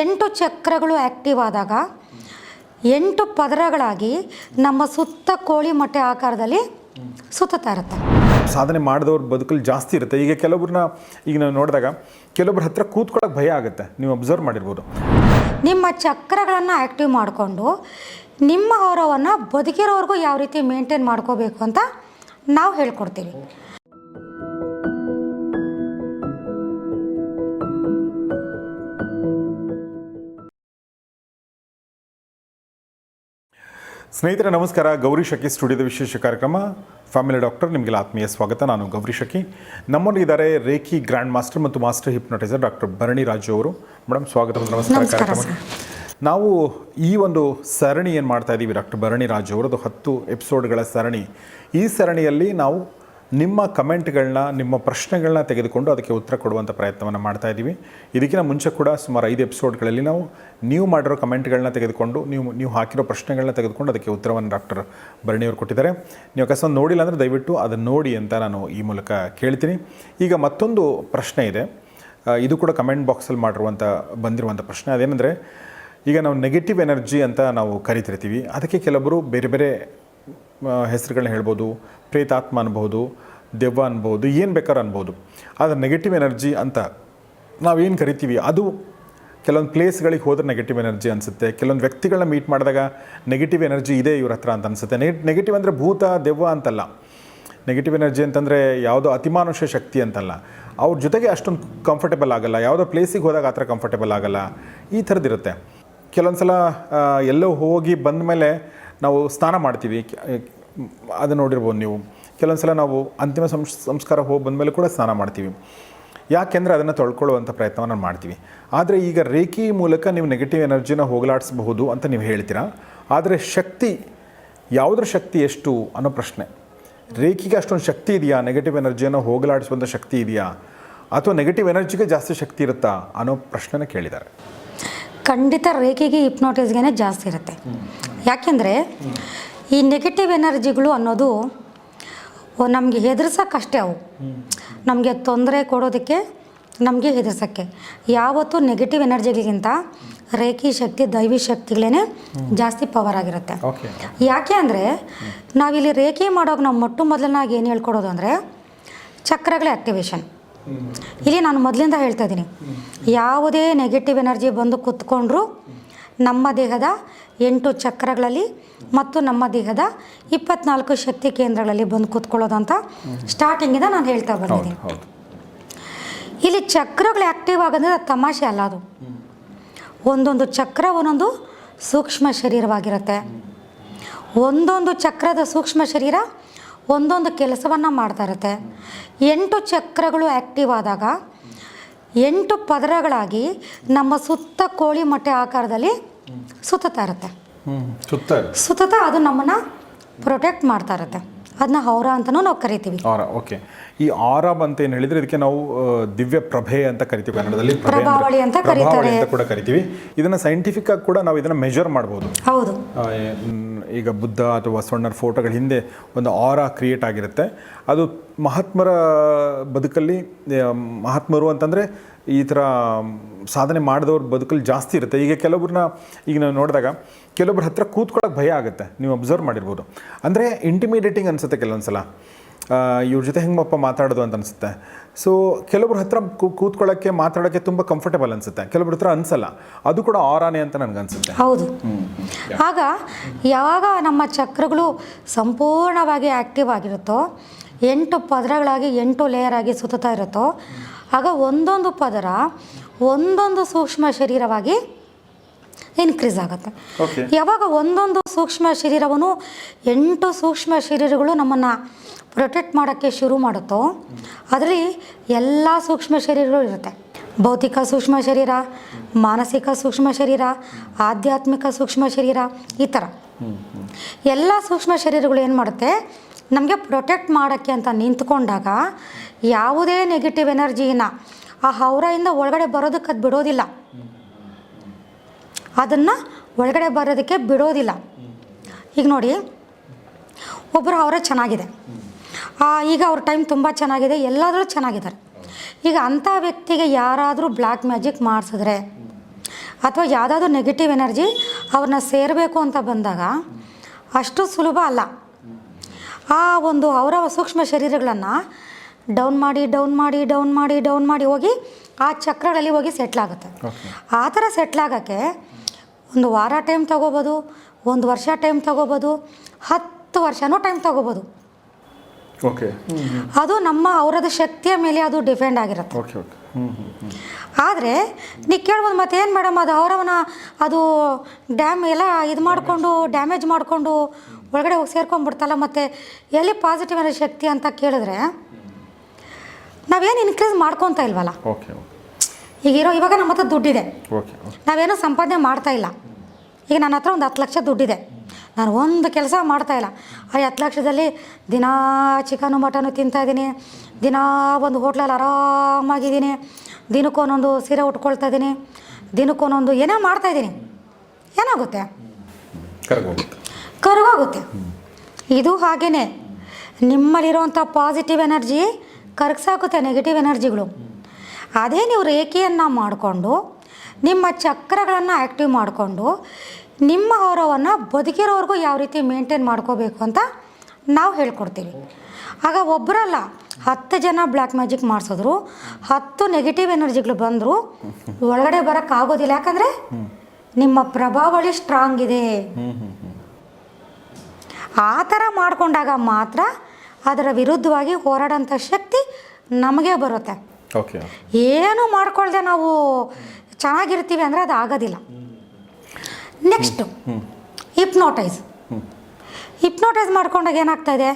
ಎಂಟು ಚಕ್ರಗಳು ಆ್ಯಕ್ಟಿವ್ ಆದಾಗ ಎಂಟು ಪದರಗಳಾಗಿ ನಮ್ಮ ಸುತ್ತ ಕೋಳಿ ಮೊಟ್ಟೆ ಆಕಾರದಲ್ಲಿ ಸುತ್ತಾ ಇರುತ್ತೆ. ಸಾಧನೆ ಮಾಡಿದವ್ರ ಬದುಕಲ್ಲಿ ಜಾಸ್ತಿ ಇರುತ್ತೆ. ಈಗ ಕೆಲವ್ರನ್ನ ಈಗ ನಾವು ನೋಡಿದಾಗ ಕೆಲವೊಬ್ರ ಹತ್ರ ಕೂತ್ಕೊಳ್ಳೋಕೆ ಭಯ ಆಗುತ್ತೆ. ನೀವು ಅಬ್ಸರ್ವ್ ಮಾಡಿರ್ಬೋದು. ನಿಮ್ಮ ಚಕ್ರಗಳನ್ನು ಆ್ಯಕ್ಟಿವ್ ಮಾಡಿಕೊಂಡು ನಿಮ್ಮ ಗೌರವವನ್ನು ಬದುಕಿರೋರ್ಗೂ ಯಾವ ರೀತಿ ಮೇಂಟೈನ್ ಮಾಡ್ಕೋಬೇಕು ಅಂತ ನಾವು ಹೇಳ್ಕೊಡ್ತೀವಿ. ಸ್ನೇಹಿತರೆ ನಮಸ್ಕಾರ. ಗೌರಿ ಶಕಿ ಸ್ಟುಡಿಯೋದ ವಿಶೇಷ ಕಾರ್ಯಕ್ರಮ. ಫ್ಯಾಮಿಲಿ ಡಾಕ್ಟರ್ ನಿಮಗೆಲ್ಲ ಆತ್ಮೀಯ ಸ್ವಾಗತ. ನಾನು ಗೌರಿ ಶಕಿ ನಮ್ಮೊಂದಿದ್ದಾರೆ ರೇಖಿ ಗ್ರ್ಯಾಂಡ್ ಮಾಸ್ಟರ್ ಮತ್ತು master hypnotiser doctor Bharani Raju ಅವರು. ಮೇಡಮ್ ಸ್ವಾಗತ ನಮಸ್ಕಾರ ಕಾರ್ಯಕ್ರಮಕ್ಕೆ ನಾವು ಈ ಒಂದು ಸರಣಿ ಏನು ಮಾಡ್ತಾ ಇದ್ದೀವಿ ಡಾಕ್ಟರ್ ಭರಣಿ ರಾಜು ಅವರದು ಹತ್ತು ಎಪಿಸೋಡ್ಗಳ ಸರಣಿ. ಈ ಸರಣಿಯಲ್ಲಿ ನಾವು ನಿಮ್ಮ ಕಮೆಂಟ್ಗಳನ್ನ, ನಿಮ್ಮ ಪ್ರಶ್ನೆಗಳನ್ನ ತೆಗೆದುಕೊಂಡು ಅದಕ್ಕೆ ಉತ್ತರ ಕೊಡುವಂಥ ಪ್ರಯತ್ನವನ್ನು ಮಾಡ್ತಾ ಇದ್ದೀವಿ ಇದಕ್ಕಿಂತ ಮುಂಚೆ ಕೂಡ ಸುಮಾರು ಐದು ಎಪಿಸೋಡ್ಗಳಲ್ಲಿ ನಾವು ನೀವು ಮಾಡಿರೋ ಕಮೆಂಟ್ಗಳನ್ನ ತೆಗೆದುಕೊಂಡು, ನೀವು ನೀವು ಹಾಕಿರೋ ಪ್ರಶ್ನೆಗಳನ್ನ ತೆಗೆದುಕೊಂಡು ಅದಕ್ಕೆ ಉತ್ತರವನ್ನು ಡಾಕ್ಟರ್ ಭರಣಿಯವರು ಕೊಟ್ಟಿದ್ದಾರೆ. ನೀವು ಅಕಸ್ಮಾತ್ ನೋಡಿಲ್ಲ ಅಂದರೆ ದಯವಿಟ್ಟು ಅದನ್ನು ನೋಡಿ ಅಂತ ನಾನು ಈ ಮೂಲಕ ಕೇಳ್ತೀನಿ. ಈಗ ಮತ್ತೊಂದು ಪ್ರಶ್ನೆ ಇದೆ. ಇದು ಕೂಡ ಕಮೆಂಟ್ ಬಾಕ್ಸಲ್ಲಿ ಮಾಡಿರುವಂಥ ಬಂದಿರುವಂಥ ಪ್ರಶ್ನೆ. ಅದೇನೆಂದರೆ, ಈಗ ನಾವು ನೆಗೆಟಿವ್ ಎನರ್ಜಿ ಅಂತ ನಾವು ಕರಿತಿರ್ತೀವಿ. ಅದಕ್ಕೆ ಕೆಲವೊಬ್ಬರು ಬೇರೆ ಬೇರೆ ಹೆಸರುಗಳನ್ನ ಹೇಳ್ಬೋದು, ಪ್ರೇತಾತ್ಮ ಅನ್ಬೋದು, ದೆವ್ವ ಅನ್ಬೋದು, ಏನು ಬೇಕಾರು ಅನ್ಬೋದು. ಆದರೆ ನೆಗೆಟಿವ್ ಎನರ್ಜಿ ಅಂತ ನಾವೇನು ಕರಿತೀವಿ? ಅದು ಕೆಲವೊಂದು ಪ್ಲೇಸ್ಗಳಿಗೆ ಹೋದ್ರೆ ನೆಗೆಟಿವ್ ಎನರ್ಜಿ ಅನಿಸುತ್ತೆ. ಕೆಲವೊಂದು ವ್ಯಕ್ತಿಗಳನ್ನ ಮೀಟ್ ಮಾಡಿದಾಗ ನೆಗೆಟಿವ್ ಎನರ್ಜಿ ಇದೆ ಇವ್ರ ಹತ್ರ ಅಂತ ಅನಿಸುತ್ತೆ. ನೆಗೆಟಿವ್ ಅಂದರೆ ಭೂತ, ದೆವ್ವ ಅಂತಲ್ಲ. ನೆಗೆಟಿವ್ ಎನರ್ಜಿ ಅಂತಂದರೆ ಯಾವುದೋ ಅತಿಮಾನುಷ ಶಕ್ತಿ ಅಂತಲ್ಲ. ಅವ್ರ ಜೊತೆಗೆ ಅಷ್ಟೊಂದು ಕಂಫರ್ಟೇಬಲ್ ಆಗಲ್ಲ. ಯಾವುದೋ ಪ್ಲೇಸಿಗೆ ಹೋದಾಗ ಆ ಥರ ಕಂಫರ್ಟೇಬಲ್ ಆಗಲ್ಲ. ಈ ಥರದ್ದಿರುತ್ತೆ ಕೆಲವೊಂದು ಸಲ ಎಲ್ಲೋ ಹೋಗಿ ಬಂದ ಮೇಲೆ ನಾವು ಸ್ನಾನ ಮಾಡ್ತೀವಿ. ಅದು ನೋಡಿರ್ಬೋದು ನೀವು. ಕೆಲವೊಂದು ಸಲ ನಾವು ಅಂತಿಮ ಸಂಸ್, ಸಂಸ್ಕಾರ ಹೋಗಿ ಬಂದಮೇಲೆ ಕೂಡ ಸ್ನಾನ ಮಾಡ್ತೀವಿ. ಯಾಕೆಂದರೆ ಅದನ್ನು ತೊಳ್ಕೊಳ್ಳುವಂಥ ಪ್ರಯತ್ನವನ್ನು ಮಾಡ್ತೀವಿ. ಆದರೆ ಈಗ ರೇಖಿ ಮೂಲಕ ನೀವು ನೆಗೆಟಿವ್ ಎನರ್ಜಿನ ಹೋಗಲಾಡಿಸಬಹುದು ಅಂತ ನೀವು ಹೇಳ್ತೀರಾ? ಆದರೆ ಶಕ್ತಿ, ಯಾವುದ್ರ ಶಕ್ತಿ ಎಷ್ಟು ಅನ್ನೋ ಪ್ರಶ್ನೆ. ರೇಖಿಗೆ ಅಷ್ಟೊಂದು ಶಕ್ತಿ ಇದೆಯಾ? ನೆಗೆಟಿವ್ ಎನರ್ಜಿಯನ್ನು ಹೋಗಲಾಡಿಸುವಂಥ ಶಕ್ತಿ ಇದೆಯಾ? ಅಥವಾ ನೆಗೆಟಿವ್ ಎನರ್ಜಿಗೆ ಜಾಸ್ತಿ ಶಕ್ತಿ ಇರುತ್ತಾ ಅನ್ನೋ ಪ್ರಶ್ನೆನ ಕೇಳಿದ್ದಾರೆ. ಖಂಡಿತ ರೇಖೆಗೆ ಹಿಪ್ನೋಟಿಸ್ಗೆ ಜಾಸ್ತಿ ಇರುತ್ತೆ. ಯಾಕೆಂದರೆ ಈ ನೆಗೆಟಿವ್ ಎನರ್ಜಿಗಳು ಅನ್ನೋದು ನಮಗೆ ಹೆದರ್ಸೋಕ್ಕಷ್ಟೇ ಅವು. ನಮಗೆ ತೊಂದರೆ ಕೊಡೋದಕ್ಕೆ ನಮಗೆ ಹೆದರ್ಸೋಕ್ಕೆ. ಯಾವತ್ತೂ ನೆಗೆಟಿವ್ ಎನರ್ಜಿಗಳಿಗಿಂತ ರೇಖಿ ಶಕ್ತಿ ದೈವಿ ಶಕ್ತಿಗಳೇ ಜಾಸ್ತಿ ಪವರ್ ಆಗಿರುತ್ತೆ. ಯಾಕೆ ಅಂದರೆ ನಾವಿಲ್ಲಿ ರೇಖೆ ಮಾಡೋಕೆ ನಾವು ಮೊಟ್ಟ ಮೊದಲನಾಗಿ ಏನು ಹೇಳ್ಕೊಡೋದು ಅಂದರೆ ಚಕ್ರಗಳ ಆ್ಯಕ್ಟಿವೇಶನ್ ಇಲ್ಲಿ ನಾನು ಮೊದಲಿಂದ ಹೇಳ್ತಾ ಇದ್ದೀನಿ ಯಾವುದೇ ನೆಗೆಟಿವ್ ಎನರ್ಜಿ ಬಂದು ಕುತ್ಕೊಂಡ್ರು ನಮ್ಮ ದೇಹದ ಎಂಟು ಚಕ್ರಗಳಲ್ಲಿ ಮತ್ತು ನಮ್ಮ ದೇಹದ ಇಪ್ಪತ್ನಾಲ್ಕು ಶಕ್ತಿ ಕೇಂದ್ರಗಳಲ್ಲಿ ಬಂದು ಕೂತ್ಕೊಳ್ಳೋದು ಅಂತ ಸ್ಟಾರ್ಟಿಂಗಿಂದ ನಾನು ಹೇಳ್ತಾ ಬಂದಿದ್ದೀನಿ. ಇಲ್ಲಿ ಚಕ್ರಗಳು ಆ್ಯಕ್ಟಿವ್ ಆಗೋದ್ರೆ ಅದು ತಮಾಷೆ ಅಲ್ಲ ಅದು. ಒಂದೊಂದು ಚಕ್ರ ಒಂದೊಂದು ಸೂಕ್ಷ್ಮ ಶರೀರವಾಗಿರುತ್ತೆ. ಒಂದೊಂದು ಚಕ್ರದ ಸೂಕ್ಷ್ಮ ಶರೀರ ಒಂದೊಂದು ಕೆಲಸವನ್ನು ಮಾಡ್ತಾ ಇರುತ್ತೆ. ಎಂಟು ಚಕ್ರಗಳು ಆ್ಯಕ್ಟಿವ್ ಆದಾಗ ಎಂಟು ಪದರಗಳಾಗಿ ನಮ್ಮ ಸುತ್ತ ಕೋಳಿ ಮೊಟ್ಟೆ ಆಕಾರದಲ್ಲಿ ಸುತ್ತತಾ ಇರುತ್ತೆ. ಸುತ್ತತ ಸುತ್ತ ಸುತ್ತ ಅದು ನಮ್ಮನ್ನು ಪ್ರೊಟೆಕ್ಟ್ ಮಾಡ್ತಾ ಇರುತ್ತೆ. ಅದನ್ನ ಹೌರ ಅಂತಲೂ ನಾವು ಕರಿತೀವಿ. ಆರ ಓಕೆ ಈ ಆರಬ್ ಅಂತ ಏನು ಹೇಳಿದ್ರೆ ಇದಕ್ಕೆ ನಾವು ದಿವ್ಯ ಪ್ರಭೆ ಅಂತ ಕರಿತೀವಿ ಕನ್ನಡದಲ್ಲಿ. ಪ್ರಭೆ ಪ್ರಭಾವಳಿ ಅಂತ ಕರಿತಾರೆ. ಕೂಡ ಕರಿತೀವಿ. ಇದನ್ನ ಸೈಂಟಿಫಿಕ್ ಆಗಿ ಕೂಡ ನಾವು ಇದನ್ನ ಮೆಜರ್ ಮಾಡಬಹುದು ಹೌದು. ಈಗ ಬುದ್ಧ ಅಥವಾ ಬಸವಣ್ಣರ ಫೋಟೋಗಳ ಹಿಂದೆ ಒಂದು ಆರ ಕ್ರಿಯೇಟ್ ಆಗಿರುತ್ತೆ. ಅದು ಮಹಾತ್ಮರ ಬದುಕಲ್ಲಿ ಮಹಾತ್ಮರು ಅಂತಂದರೆ ಈ ಥರ ಸಾಧನೆ ಮಾಡಿದವ್ರ ಬದುಕಲ್ಲಿ ಜಾಸ್ತಿ ಇರುತ್ತೆ. ಈಗ ಕೆಲವೊಬ್ರನ್ನ, ಈಗ ನಾವು ನೋಡಿದಾಗ ಕೆಲವೊಬ್ರ ಹತ್ರ ಕೂತ್ಕೊಳ್ಳೋಕೆ ಭಯ ಆಗುತ್ತೆ. ನೀವು ಅಬ್ಸರ್ವ್ ಮಾಡಿರ್ಬೋದು. ಅಂದರೆ ಇಂಟಿಮಿಡೇಟಿಂಗ್ ಅನಿಸುತ್ತೆ ಕೆಲವೊಂದು ಸಲ ಇವ್ರ ಜೊತೆ ಹೆಂಗಪ್ಪ ಮಾತಾಡೋದು ಅಂತ ಅನಿಸುತ್ತೆ. ಸೊ ಕೆಲವ್ರ ಹತ್ರ ಕೂತ್ಕೊಳ್ಳೋಕ್ಕೆ ಮಾತಾಡೋಕ್ಕೆ ತುಂಬ ಕಂಫರ್ಟೇಬಲ್ ಅನಿಸುತ್ತೆ. ಕೆಲವ್ರ ಹತ್ರ ಅನಿಸಲ್ಲ. ಅದು ಕೂಡ ಆರಾನೆ ಅಂತ ನನಗನ್ಸುತ್ತೆ ಹೌದು. ಆಗ ಯಾವಾಗ ನಮ್ಮ ಚಕ್ರಗಳು ಸಂಪೂರ್ಣವಾಗಿ ಆ್ಯಕ್ಟಿವ್ ಆಗಿರುತ್ತೋ ಎಂಟು ಪದರಗಳಾಗಿ ಎಂಟು ಲೇಯರ್ ಆಗಿ ಸುತ್ತಾ ಇರುತ್ತೋ ಆಗ ಒಂದೊಂದು ಪದರ ಒಂದೊಂದು ಸೂಕ್ಷ್ಮ ಶರೀರವಾಗಿ ಇನ್ಕ್ರೀಸ್ ಆಗುತ್ತೆ. ಯಾವಾಗ ಒಂದೊಂದು ಸೂಕ್ಷ್ಮ ಶರೀರವನ್ನು ಎಂಟು ಸೂಕ್ಷ್ಮ ಶರೀರಗಳು ನಮ್ಮನ್ನು ಪ್ರೊಟೆಕ್ಟ್ ಮಾಡೋಕ್ಕೆ ಶುರು ಮಾಡುತ್ತೋ ಅದರಲ್ಲಿ ಎಲ್ಲ ಸೂಕ್ಷ್ಮ ಶರೀರಗಳು ಇರುತ್ತೆ. ಭೌತಿಕ ಸೂಕ್ಷ್ಮ ಶರೀರ ಮಾನಸಿಕ ಸೂಕ್ಷ್ಮ ಶರೀರ ಆಧ್ಯಾತ್ಮಿಕ ಸೂಕ್ಷ್ಮ ಶರೀರ ಈ ಥರ. ಎಲ್ಲ ಸೂಕ್ಷ್ಮ ಶರೀರಗಳು ಏನು ಮಾಡುತ್ತೆ? ನಮಗೆ ಪ್ರೊಟೆಕ್ಟ್ ಮಾಡೋಕ್ಕೆ ಅಂತ ನಿಂತ್ಕೊಂಡಾಗ ಯಾವುದೇ ನೆಗೆಟಿವ್ ಎನರ್ಜಿನ ಆ ಹೌರೆಯಿಂದ ಒಳಗಡೆ ಬರೋದಕ್ಕೆ ಅದು ಬಿಡೋದಿಲ್ಲ. ಅದನ್ನು ಒಳಗಡೆ ಬರೋದಕ್ಕೆ ಬಿಡೋದಿಲ್ಲ. ಈಗ ನೋಡಿ ಒಬ್ಬರು ಅವರೇ ಚೆನ್ನಾಗಿದೆ. ಈಗ ಅವ್ರ ಟೈಮ್ ತುಂಬ ಚೆನ್ನಾಗಿದೆ ಎಲ್ಲಾದರೂ ಚೆನ್ನಾಗಿದ್ದಾರೆ. ಈಗ ಅಂಥ ವ್ಯಕ್ತಿಗೆ ಯಾರಾದರೂ ಬ್ಲ್ಯಾಕ್ ಮ್ಯಾಜಿಕ್ ಮಾಡಿಸಿದ್ರೆ ಅಥವಾ ಯಾವುದಾದ್ರೂ ನೆಗೆಟಿವ್ ಎನರ್ಜಿ ಅವ್ರನ್ನ ಸೇರಬೇಕು ಅಂತ ಬಂದಾಗ ಅಷ್ಟು ಸುಲಭ ಅಲ್ಲ. ಆ ಒಂದು ಅವರ ಸೂಕ್ಷ್ಮ ಶರೀರಗಳನ್ನು ಡೌನ್ ಮಾಡಿ ಡೌನ್ ಮಾಡಿ ಡೌನ್ ಮಾಡಿ ಡೌನ್ ಮಾಡಿ ಹೋಗಿ ಆ ಚಕ್ರಗಳಲ್ಲಿ ಹೋಗಿ ಸೆಟ್ಲಾಗುತ್ತೆ ಆಗುತ್ತೆ. ಆ ಥರ ಸೆಟ್ಲಾಗೋಕ್ಕೆ ಒಂದು ವಾರ ಟೈಮ್ ತಗೋಬೋದು ಒಂದು ವರ್ಷ ಟೈಮ್ ತಗೋಬೋದು ಹತ್ತು ವರ್ಷನೂ ಟೈಮ್ ತಗೋಬೋದು. ಓಕೆ ಅದು ನಮ್ಮ ಅವರದ ಶಕ್ತಿಯ ಮೇಲೆ ಅದು ಡಿಪೆಂಡ್ ಆಗಿರುತ್ತೆ. ಓಕೆ ಓಕೆ ಆದರೆ ನೀವು ಕೇಳ್ಬೋದು ಮತ್ತೆ ಏನು ಮೇಡಮ್ ಅದು ಅವರವನ ಅದು ಡ್ಯಾಮ್ ಎಲ್ಲ ಇದು ಮಾಡಿಕೊಂಡು ಡ್ಯಾಮೇಜ್ ಮಾಡಿಕೊಂಡು ಒಳಗಡೆ ಹೋಗಿ ಸೇರ್ಕೊಂಡ್ಬಿಡ್ತಲ್ಲ ಮತ್ತು ಎಲ್ಲಿ ಪಾಸಿಟಿವ್ ಅನ್ನೋ ಶಕ್ತಿ ಅಂತ ಕೇಳಿದ್ರೆ ನಾವೇನು ಇನ್ಕ್ರೀಸ್ ಮಾಡ್ಕೊತಾ ಇಲ್ವಲ್ಲ? ಓಕೆ ಓಕೆ ಈಗ ಇರೋ ಇವಾಗ ನಮ್ಮ ಹತ್ರ ದುಡ್ಡಿದೆ. ನಾವೇನೂ ಸಂಪಾದನೆ ಮಾಡ್ತಾ ಇಲ್ಲ. ಈಗ ನನ್ನ ಹತ್ರ ಒಂದು ಹತ್ತು ಲಕ್ಷ ದುಡ್ಡಿದೆ. ನಾನು ಒಂದು ಕೆಲಸ ಮಾಡ್ತಾ ಇಲ್ಲ. ಆ ಹತ್ತು ಲಕ್ಷದಲ್ಲಿ ದಿನಾ ಚಿಕನು ಮಟನು ತಿಂತಾಯಿದ್ದೀನಿ ದಿನಾ ಒಂದು ಹೋಟ್ಲಲ್ಲಿ ಆರಾಮಾಗಿದ್ದೀನಿ. ದಿನಕ್ಕೊಂದೊಂದು ಸೀರೆ ಉಟ್ಕೊಳ್ತಾ ಇದ್ದೀನಿ. ದಿನಕ್ಕೊಂದೊಂದು ಏನೋ ಮಾಡ್ತಾಯಿದ್ದೀನಿ ಏನಾಗುತ್ತೆ? ಕರ್ಗೋಗುತ್ತೆ. ಕರಗೋಗುತ್ತೆ. ಇದು ಹಾಗೇ ನಿಮ್ಮಲ್ಲಿರುವಂಥ ಪಾಸಿಟಿವ್ ಎನರ್ಜಿ ಕರಗ್ಸಾಗುತ್ತೆ ನೆಗೆಟಿವ್ ಎನರ್ಜಿಗಳು ಅದೇ ನೀವು ರೇಖೆಯನ್ನು ಮಾಡಿಕೊಂಡು, ನಿಮ್ಮ ಚಕ್ರಗಳನ್ನು ಆ್ಯಕ್ಟಿವ್ ಮಾಡಿಕೊಂಡು, ನಿಮ್ಮ ಗೌರವವನ್ನು ಬದುಕಿರೋರ್ಗೂ ಯಾವ ರೀತಿ ಮೇಂಟೈನ್ ಮಾಡ್ಕೋಬೇಕು ಅಂತ ನಾವು ಹೇಳ್ಕೊಡ್ತೀವಿ. ಆಗ ಒಬ್ಬರಲ್ಲ ಹತ್ತು ಜನ ಬ್ಲ್ಯಾಕ್ ಮ್ಯಾಜಿಕ್ ಮಾಡಿಸಿದ್ರು, ಹತ್ತು ನೆಗೆಟಿವ್ ಎನರ್ಜಿಗಳು ಬಂದರೂ, ಒಳಗಡೆ ಬರೋಕ್ಕಾಗೋದಿಲ್ಲ ಯಾಕಂದರೆ ನಿಮ್ಮ ಪ್ರಭಾವಳಿ ಸ್ಟ್ರಾಂಗ್ ಇದೆ. ಆ ಥರ ಮಾಡಿಕೊಂಡಾಗ ಮಾತ್ರ ಅದರ ವಿರುದ್ಧವಾಗಿ ಹೋರಾಡೋಂಥ ಶಕ್ತಿ ನಮಗೆ ಬರುತ್ತೆ. ಏನು ಮಾಡ್ಕೊಳ್ದೆ ನಾವು ಚೆನ್ನಾಗಿರ್ತೀವಿ ಅಂದರೆ ಅದು ಆಗೋದಿಲ್ಲ. ನೆಕ್ಸ್ಟು ಹಿಪ್ನೋಟೈಸ್ ಹಿಪ್ನೋಟೈಸ್ ಮಾಡ್ಕೊಂಡಾಗ ಏನಾಗ್ತಾ ಇದೆ?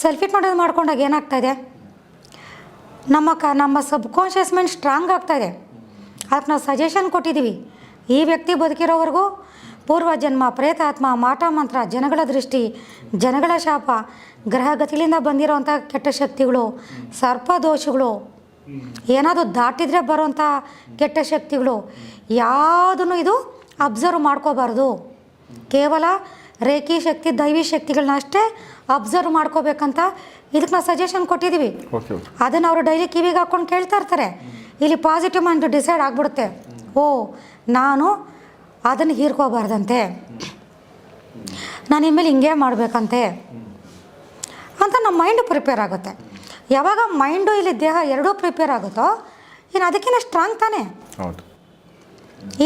ಸೆಲ್ಫ್ ಹಿಪ್ನೋಟೈಸ್ ಮಾಡ್ಕೊಂಡಾಗ ಏನಾಗ್ತಾ ಇದೆ? ನಮ್ಮ ಕ ನಮ್ಮ ಸಬ್ ಕಾನ್ಷಿಯಸ್ ಮೈಂಡ್ ಸ್ಟ್ರಾಂಗ್ ಆಗ್ತಾ ಇದೆ. ಅದಕ್ಕೆ ನಾವು ಸಜೆಷನ್ ಕೊಟ್ಟಿದ್ದೀವಿ. ಈ ವ್ಯಕ್ತಿ ಬದುಕಿರೋವರೆಗೂ ಪೂರ್ವಜನ್ಮ ಪ್ರೇತಾತ್ಮ ಮಾಟ ಮಂತ್ರ ಜನಗಳ ದೃಷ್ಟಿ ಜನಗಳ ಶಾಪ ಗ್ರಹಗತಿಲಿಂದ ಬಂದಿರೋವಂಥ ಕೆಟ್ಟ ಶಕ್ತಿಗಳು ಸರ್ಪದೋಷಗಳು ಏನಾದರೂ ದಾಟಿದರೆ ಬರುವಂಥ ಕೆಟ್ಟ ಶಕ್ತಿಗಳು ಯಾವುದನ್ನು ಇದು ಅಬ್ಸರ್ವ್ ಮಾಡ್ಕೋಬಾರ್ದು. ಕೇವಲ ರೇಖಿ ಶಕ್ತಿ ದೈವಿ ಶಕ್ತಿಗಳನ್ನ ಅಷ್ಟೇ ಅಬ್ಸರ್ವ್ ಮಾಡ್ಕೋಬೇಕಂತ ಇದಕ್ಕೆ ನಾವು ಸಜೆಷನ್ ಕೊಟ್ಟಿದ್ದೀವಿ. ಅದನ್ನು ಅವರು ಡೈಲಿ ಕಿವಿಗೆ ಹಾಕ್ಕೊಂಡು ಕೇಳ್ತಾ ಇರ್ತಾರೆ. ಇಲ್ಲಿ ಪಾಸಿಟಿವ್ ಮೈಂಡ್ ಡಿಸೈಡ್ ಆಗಿಬಿಡುತ್ತೆ. ಓ ನಾನು ಅದನ್ನು ಹೀರ್ಕೋಬಾರ್ದಂತೆ. ನಾನು ಇನ್ಮೇಲೆ ಹಿಂಗೆ ಮಾಡಬೇಕಂತೆ. ಅಂತ ನಮ್ಮ ಮೈಂಡ್ ಪ್ರಿಪೇರ್ ಆಗುತ್ತೆ. ಯಾವಾಗ ಮೈಂಡು ಇಲ್ಲಿ ದೇಹ ಎರಡೂ ಪ್ರಿಪೇರ್ ಆಗುತ್ತೋ ಇನ್ನು ಅದಕ್ಕಿಂತ ಸ್ಟ್ರಾಂಗ್ ತಾನೇ? ಹೌದು.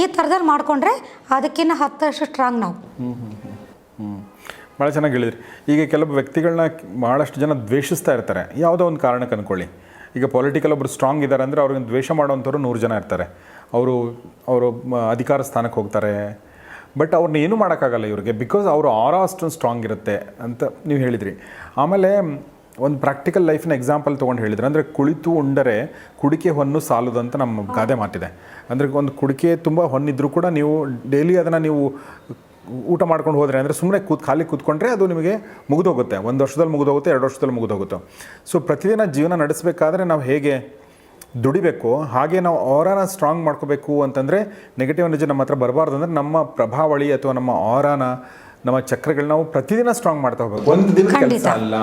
ಈ ಥರದಲ್ಲಿ ಮಾಡಿಕೊಂಡ್ರೆ ಅದಕ್ಕಿಂತ ಹತ್ತಷ್ಟು ಸ್ಟ್ರಾಂಗ್ ನಾವು. ಹ್ಞೂ ಭಾಳ ಚೆನ್ನಾಗಿ ಹೇಳಿದ್ರಿ. ಈಗ ಕೆಲವು ವ್ಯಕ್ತಿಗಳನ್ನ ಭಾಳಷ್ಟು ಜನ ದ್ವೇಷಿಸ್ತಾ ಇರ್ತಾರೆ. ಯಾವುದೋ ಒಂದು ಕಾರಣಕ್ಕೆ ಅಂದ್ಕೊಳ್ಳಿ ಈಗ ಪೊಲಿಟಿಕಲ್ ಒಬ್ಬರು ಸ್ಟ್ರಾಂಗ್ ಇದ್ದಾರೆ ಅಂದರೆ ಅವ್ರಿಗೆ ದ್ವೇಷ ಮಾಡೋವಂಥವ್ರು ನೂರು ಜನ ಇರ್ತಾರೆ. ಅವರು ಅವರು ಅಧಿಕಾರ ಸ್ಥಾನಕ್ಕೆ ಹೋಗ್ತಾರೆ. ಬಟ್ ಅವ್ರನ್ನ ಏನೂ ಮಾಡೋಕ್ಕಾಗಲ್ಲ ಇವ್ರಿಗೆ. ಬಿಕಾಸ್ ಅವರು ಆರ ಅಷ್ಟೊಂದು ಸ್ಟ್ರಾಂಗ್ ಇರುತ್ತೆ ಅಂತ ನೀವು ಹೇಳಿದ್ರಿ. ಆಮೇಲೆ ಒಂದು ಪ್ರಾಕ್ಟಿಕಲ್ ಲೈಫ್ನ ಎಕ್ಸಾಂಪಲ್ ತೊಗೊಂಡು ಹೇಳಿದ್ರೆ. ಅಂದರೆ ಕುಳಿತು ಉಂಡರೆ ಕುಡಿಕೆ ಹೊನ್ನು ಸಾಲದು ಅಂತ ನಮ್ಮ ಗಾದೆ ಮಾತಿದೆ. ಅಂದರೆ ಒಂದು ಕುಡಿಕೆ ತುಂಬ ಹೊನ್ನಿದ್ರೂ ಕೂಡ ನೀವು ಡೈಲಿ ಅದನ್ನು ನೀವು ಊಟ ಮಾಡ್ಕೊಂಡು ಹೋದರೆ ಅಂದರೆ ಸುಮ್ಮನೆ ಕೂತ್ ಖಾಲಿ ಕೂತ್ಕೊಂಡ್ರೆ ಅದು ನಿಮಗೆ ಮುಗಿದೋಗುತ್ತೆ. ಒಂದು ವರ್ಷದಲ್ಲಿ ಮುಗಿದೋಗುತ್ತೆ ಎರಡು ವರ್ಷದಲ್ಲಿ ಮುಗಿದೋಗುತ್ತೆ. ಸೊ ಪ್ರತಿದಿನ ಜೀವನ ನಡೆಸಬೇಕಾದ್ರೆ ನಾವು ಹೇಗೆ ದುಡಿಬೇಕು ಹಾಗೆ ನಾವು ಆರಾನ ಸ್ಟ್ರಾಂಗ್ ಮಾಡ್ಕೋಬೇಕು ಅಂತಂದರೆ ನೆಗೆಟಿವ್ ಎನರ್ಜಿ ನಮ್ಮ ಹತ್ರ ಬರಬಾರ್ದು. ಅಂದರೆ ನಮ್ಮ ಪ್ರಭಾವಳಿ ಅಥವಾ ನಮ್ಮ ಆರಾನ ನಮ್ಮ ಚಕ್ರಗಳನ್ನ ನಾವು ಪ್ರತಿದಿನ ಸ್ಟ್ರಾಂಗ್ ಮಾಡ್ತಾ ಹೋಗ್ಬೇಕು. ಒಂದು ದಿನ ಕೆಲಸ ಅಲ್ಲ.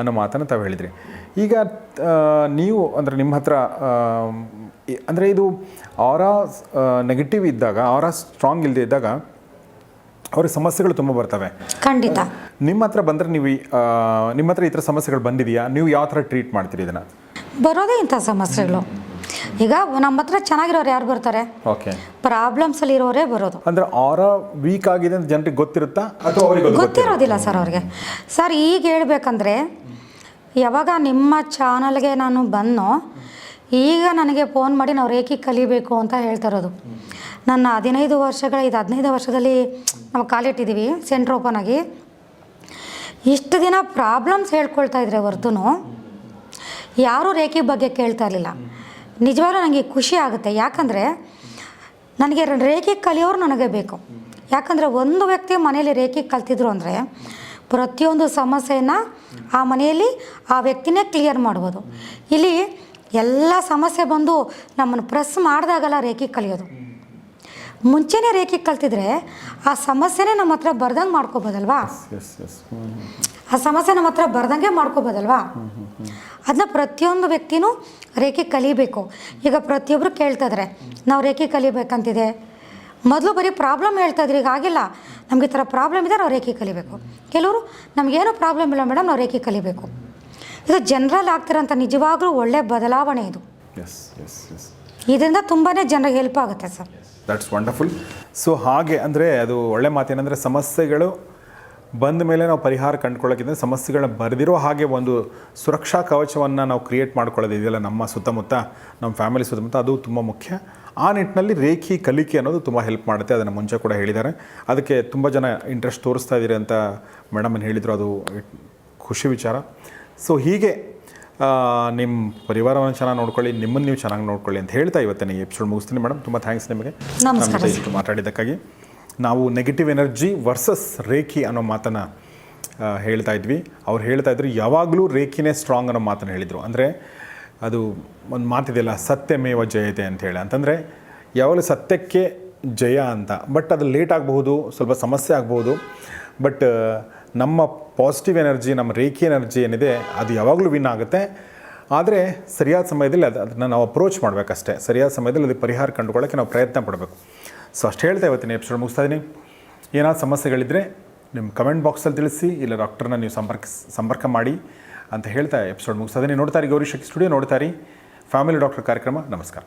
ಅನ್ನೋ ಮಾತನ್ನು ತಾವು ಹೇಳಿದ್ರಿ. ಈಗ ನೀವು ಅಂದರೆ ನಿಮ್ಮ ಹತ್ರ ಅಂದರೆ ಇದು ಅವರ ನೆಗೆಟಿವ್ ಇದ್ದಾಗ ಅವರ ಸ್ಟ್ರಾಂಗ್ ಇಲ್ಲದೆ ಇದ್ದಾಗ ಅವ್ರಿಗೆ ಸಮಸ್ಯೆಗಳು ತುಂಬ ಬರ್ತವೆ. ಖಂಡಿತ. ನಿಮ್ಮ ಹತ್ರ ಬಂದರೆ ನೀವು ನಿಮ್ಮ ಹತ್ರ ಈ ಥರ ಸಮಸ್ಯೆಗಳು ಬಂದಿದೆಯಾ? ನೀವು ಯಾವ ಥರ ಟ್ರೀಟ್ ಮಾಡ್ತೀರಿ ಇದನ್ನು? ಬರೋದೇ ಇಂಥ ಸಮಸ್ಯೆಗಳು. ಈಗ ನಮ್ಮ ಹತ್ರ ಚೆನ್ನಾಗಿರೋರು ಯಾರು ಬರ್ತಾರೆ? ಓಕೆ ಪ್ರಾಬ್ಲಮ್ಸಲ್ಲಿ ಇರೋರೇ ಬರೋದು. ಅಂದ್ರೆ ಆರ ವೀಕ್ ಆಗಿದೆ ಅಂತ ಜನರಿಗೆ ಗೊತ್ತಿರುತ್ತಾ? ಅಥವಾ ಅವರಿಗೆ ಗೊತ್ತಿರೋದಿಲ್ಲ ಸರ್ ಅವ್ರಿಗೆ. ಸರ್ ಈಗ ಹೇಳ್ಬೇಕಂದ್ರೆ ಯಾವಾಗ ನಿಮ್ಮ ಚಾನಲ್ಗೆ ನಾನು ಬಂದೋ ಈಗ ನನಗೆ ಫೋನ್ ಮಾಡಿ ನಾವು ರೇಖಿ ಕಲಿಬೇಕು ಅಂತ ಹೇಳ್ತಾ ಇರೋದು. ನನ್ನ ಹದಿನೈದು ವರ್ಷಗಳ ಇದು ಹದಿನೈದು ವರ್ಷದಲ್ಲಿ ನಾವು ಕಾಲಿಟ್ಟಿದ್ದೀವಿ ಸೆಂಟ್ರ್ ಓಪನ್ ಆಗಿ. ಇಷ್ಟು ದಿನ ಪ್ರಾಬ್ಲಮ್ಸ್ ಹೇಳ್ಕೊಳ್ತಾ ಇದ್ರೆ ಹೊರತು ಯಾರೂ ರೇಖೆ ಬಗ್ಗೆ ಕೇಳ್ತಾ ಇರಲಿಲ್ಲ. ನಿಜವಾಗ್ಲೂ ನನಗೆ ಖುಷಿ ಆಗುತ್ತೆ. ಯಾಕಂದರೆ ನನಗೆ ರೇಖೆ ಕಲಿಯೋರು ನನಗೆ ಬೇಕು. ಯಾಕಂದರೆ ಒಂದು ವ್ಯಕ್ತಿ ಮನೆಯಲ್ಲಿ ರೇಖೆ ಕಲ್ತಿದ್ರು ಅಂದರೆ ಪ್ರತಿಯೊಂದು ಸಮಸ್ಯೆಯನ್ನು ಆ ಮನೆಯಲ್ಲಿ ಆ ವ್ಯಕ್ತಿನೇ ಕ್ಲಿಯರ್ ಮಾಡ್ಬೋದು. ಇಲ್ಲಿ ಎಲ್ಲ ಸಮಸ್ಯೆ ಬಂದು ನಮ್ಮನ್ನು ಪ್ರೆಸ್ ಮಾಡಿದಾಗಲ್ಲ ರೇಖೆ ಕಲಿಯೋದು. ಮುಂಚೆನೇ ರೇಖೆ ಕಲ್ತಿದ್ರೆ ಆ ಸಮಸ್ಯೆನೇ ನಮ್ಮ ಹತ್ರ ಬರ್ದಂಗೆ ಮಾಡ್ಕೋಬೋದಲ್ವಾ? ಆ ಸಮಸ್ಯೆ ನಮ್ಮ ಹತ್ರ ಬರ್ದಂಗೆ ಮಾಡ್ಕೋಬೋದಲ್ವಾ? ಅದನ್ನ ಪ್ರತಿಯೊಂದು ವ್ಯಕ್ತಿನೂ ರೇಖೆ ಕಲಿಬೇಕು. ಈಗ ಪ್ರತಿಯೊಬ್ಬರು ಕೇಳ್ತಾ ಇದ್ದಾರೆ ನಾವು ರೇಖೆ ಕಲಿಬೇಕಂತಿದೆ. ಮೊದಲು ಬರೀ ಪ್ರಾಬ್ಲಮ್ ಹೇಳ್ತಾ ಇದ್ರಿ ಈಗ ಆಗಿಲ್ಲ. ನಮಗೆ ಈ ಥರ ಪ್ರಾಬ್ಲಮ್ ಇದೆ ನಾವು ರೇಖೆ ಕಲಿಬೇಕು. ಕೆಲವರು ನಮಗೇನು ಪ್ರಾಬ್ಲಮ್ ಇಲ್ಲ ಮೇಡಮ್ ನಾವು ರೇಖೆ ಕಲಿಬೇಕು. ಇದು ಜನರಲ್ ಆಗ್ತಿರೋಂಥ ನಿಜವಾಗ್ಲೂ ಒಳ್ಳೆ ಬದಲಾವಣೆ ಇದು. ಇದರಿಂದ ತುಂಬಾ ಜನರಿಗೆ ಹೆಲ್ಪ್ ಆಗುತ್ತೆ ಸರ್ ದಟ್ಸ್ ವಂಡರ್ಫುಲ್ ಸೊ ಹಾಗೆ ಅಂದರೆ ಅದು ಒಳ್ಳೆ ಮಾತೇನೆಂದರೆ ಸಮಸ್ಯೆಗಳು ಬಂದ ಮೇಲೆ ನಾವು ಪರಿಹಾರ ಕಂಡುಕೊಳ್ಳೋಕ್ಕಿಂತ ಸಮಸ್ಯೆಗಳನ್ನ ಬರೆದಿರೋ ಹಾಗೆ ಒಂದು ಸುರಕ್ಷಾ ಕವಚವನ್ನು ನಾವು ಕ್ರಿಯೇಟ್ ಮಾಡ್ಕೊಳ್ಳೋದು ಇದೆಯಲ್ಲ ನಮ್ಮ ಸುತ್ತಮುತ್ತ ನಮ್ಮ ಫ್ಯಾಮಿಲಿ ಸುತ್ತಮುತ್ತ ಅದು ತುಂಬ ಮುಖ್ಯ. ಆ ನಿಟ್ಟಿನಲ್ಲಿ ರೇಖಿ ಕಲಿಕೆ ಅನ್ನೋದು ತುಂಬ ಹೆಲ್ಪ್ ಮಾಡುತ್ತೆ ಅದನ್ನು ಮುಂಚೆ ಕೂಡ ಹೇಳಿದ್ದಾರೆ. ಅದಕ್ಕೆ ತುಂಬ ಜನ ಇಂಟ್ರೆಸ್ಟ್ ತೋರಿಸ್ತಾ ಇದ್ದೀರಿ ಅಂತ ಮೇಡಮನ್ನು ಹೇಳಿದರು ಅದು ಖುಷಿ ವಿಚಾರ. ಸೊ ಹೀಗೆ ನಿಮ್ಮ ಪರಿವಾರವನ್ನು ಚೆನ್ನಾಗಿ ನೋಡ್ಕೊಳ್ಳಿ ನಿಮ್ಮನ್ನು ನೀವು ಚೆನ್ನಾಗಿ ನೋಡ್ಕೊಳ್ಳಿ ಅಂತ ಹೇಳ್ತಾ ಇವತ್ತಿನ ಎಪಿಸೋಡ್ ಮುಗಿಸ್ತೀನಿ ಮೇಡಮ್ ತುಂಬ ಥ್ಯಾಂಕ್ಸ್ ನಿಮಗೆ. ನಮ್ಮ ಮಾತಾಡಿದ್ದಕ್ಕಾಗಿ. ನಾವು ನೆಗೆಟಿವ್ ಎನರ್ಜಿ ವರ್ಸಸ್ ರೇಖಿ ಅನ್ನೋ ಮಾತನ್ನು ಹೇಳ್ತಾ ಇದ್ವಿ. ಅವ್ರು ಹೇಳ್ತಾ ಇದ್ರು, ಯಾವಾಗಲೂ ರೇಖಿನೇ ಸ್ಟ್ರಾಂಗ್ ಅನ್ನೋ ಮಾತನ್ನು ಹೇಳಿದರು. ಅಂದರೆ ಅದು ಒಂದು ಮಾತಿದೆಯಲ್ಲ ಸತ್ಯಮೇವ ಜಯತೆ ಅಂತ ಹೇಳಿ. ಅಂತಂದರೆ, ಯಾವಾಗಲೂ ಸತ್ಯಕ್ಕೆ ಜಯ ಅಂತ. ಬಟ್ ಅದು ಲೇಟ್ ಆಗಬಹುದು, ಸ್ವಲ್ಪ ಸಮಸ್ಯೆ ಆಗ್ಬೋದು ಬಟ್ ನಮ್ಮ ಪಾಸಿಟಿವ್ ಎನರ್ಜಿ ನಮ್ಮ ರೇಖಿ ಎನರ್ಜಿ ಏನಿದೆ, ಅದು ಯಾವಾಗಲೂ ವಿನ್ ಆಗುತ್ತೆ. ಆದರೆ, ಸರಿಯಾದ ಸಮಯದಲ್ಲಿ ಅದು ಅದನ್ನು ನಾವು ಅಪ್ರೋಚ್ ಮಾಡಬೇಕಷ್ಟೇ. ಸರಿಯಾದ ಸಮಯದಲ್ಲಿ ಅದಕ್ಕೆ ಪರಿಹಾರ ಕಂಡುಕೊಳ್ಳೋಕ್ಕೆ ನಾವು ಪ್ರಯತ್ನ ಪಡಬೇಕು. ಸೊ ಅಷ್ಟು ಹೇಳ್ತಾ ಇವತ್ತಿನ ಎಪಿಸೋಡ್ ಮುಗಿಸ್ತಾ ಇದ್ದೀನಿ ಏನಾದ್ರು ಸಮಸ್ಯೆಗಳಿದ್ದರೆ ನಿಮ್ಮ ಕಮೆಂಟ್ ಬಾಕ್ಸಲ್ಲಿ ತಿಳಿಸಿ, ಇಲ್ಲ ಡಾಕ್ಟರ್ನ ನೀವು ಸಂಪರ್ಕ ಸಂಪರ್ಕ ಮಾಡಿ ಅಂತ ಹೇಳ್ತಾ ಎಪಿಸೋಡ್ ಮುಗಿಸ್ತಾ ಇದ್ದೀನಿ ನೋಡ್ತಾರೆ ಗೌರಿ ಶಕ್ತಿ ಸ್ಟುಡಿಯೋ ನೋಡ್ತಾರೆ ಫ್ಯಾಮಿಲಿ ಡಾಕ್ಟರ್ ಕಾರ್ಯಕ್ರಮ, ನಮಸ್ಕಾರ.